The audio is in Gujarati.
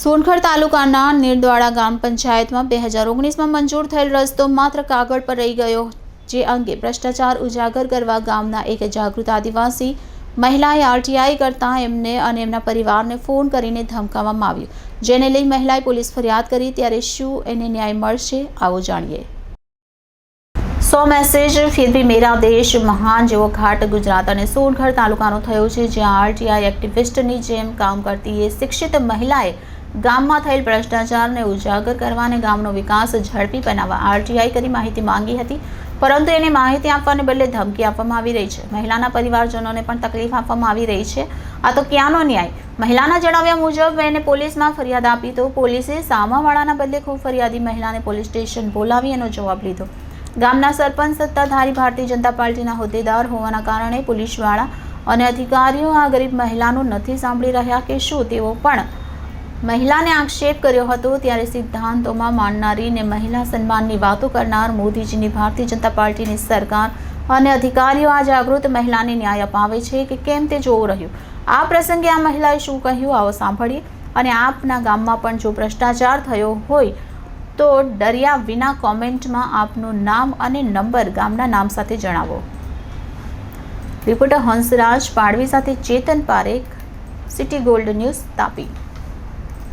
સોનખર તાલુકાના નિરદ્વાડા ગ્રામ પંચાયતમાં બે હજાર ઓગણીસમાં મંજૂર થયેલ રસ્તો માત્ર કાગળ પર રહી ગયો, જે અંગે ભ્રષ્ટાચાર ઉજાગર કરવા ગામના એક જાગૃત આદિવાસી મહિલાએ આરટીઆઈ કરતાં એમને અને એમના પરિવારને ફોન કરીને ધમકાવવામાં આવ્યું. જેને લઈ મહિલાએ પોલીસ ફરિયાદ કરી, ત્યારે શું એને ન્યાય મળશે આવો જાણીએ. સો મેસેજ, ફિર ભી મેરા દેશ મહાન જેવો ઘાટ ગુજરાત અને સોનગઢ તાલુકાનો થયો છે, જ્યાં આરટીઆઈ એક્ટિવિસ્ટની જેમ કામ કરતી એ શિક્ષિત મહિલાએ ગામમાં થયેલ ભ્રષ્ટાચારને ઉજાગર કરવા અને ગામનો વિકાસ ઝડપી બનાવવા આરટીઆઈ કરી માહિતી માંગી હતી, પરંતુ એને માહિતી આપવાને બદલે ધમકી આપવામાં આવી રહી છે. મહિલાના પરિવારજનોને પણ તકલીફ આપવામાં આવી રહી છે. આ તો ક્યાંનો ન્યાય? મહિલાના જણાવ્યા મુજબ, એને પોલીસમાં ફરિયાદ આપી તો પોલીસે સામાવાળાના બદલે ખૂબ ફરિયાદી મહિલાને પોલીસ સ્ટેશન બોલાવી એનો જવાબ લીધો. ગામના સરપંચ સત્તાધારી ભારતીય જનતા પાર્ટીના હોદ્દેદાર હોવાના કારણે પોલીસવાળા અને અધિકારીઓ આ ગરીબ મહિલાનું નથી સાંભળી રહ્યા કે શું? તેઓ પણ મહિલાને આક્ષેપ કર્યો હતો ત્યારે સિદ્ધાંતોમાં માનનારી ને મહિલા સન્માનની વાતો કરનાર મોદીજીની ભારતીય જનતા પાર્ટીની સરકાર અને અધિકારીઓ આ જાગૃત મહિલાને ન્યાય અપાવે છે કે કેમ તે જોવું રહ્યું? આ પ્રસંગે આ મહિલાએ શું કહ્યું આવો સાંભળીએ અને આપના ગામમાં પણ જો ભ્રષ્ટાચાર થયો હોય તો ડર્યા વિના કોમેન્ટમાં આપનું નામ અને નંબર ગામના નામ સાથે જણાવો. રિપોર્ટર હંસરાજ પાડવી સાથે Chetan Parekh, City Gold News Tapi.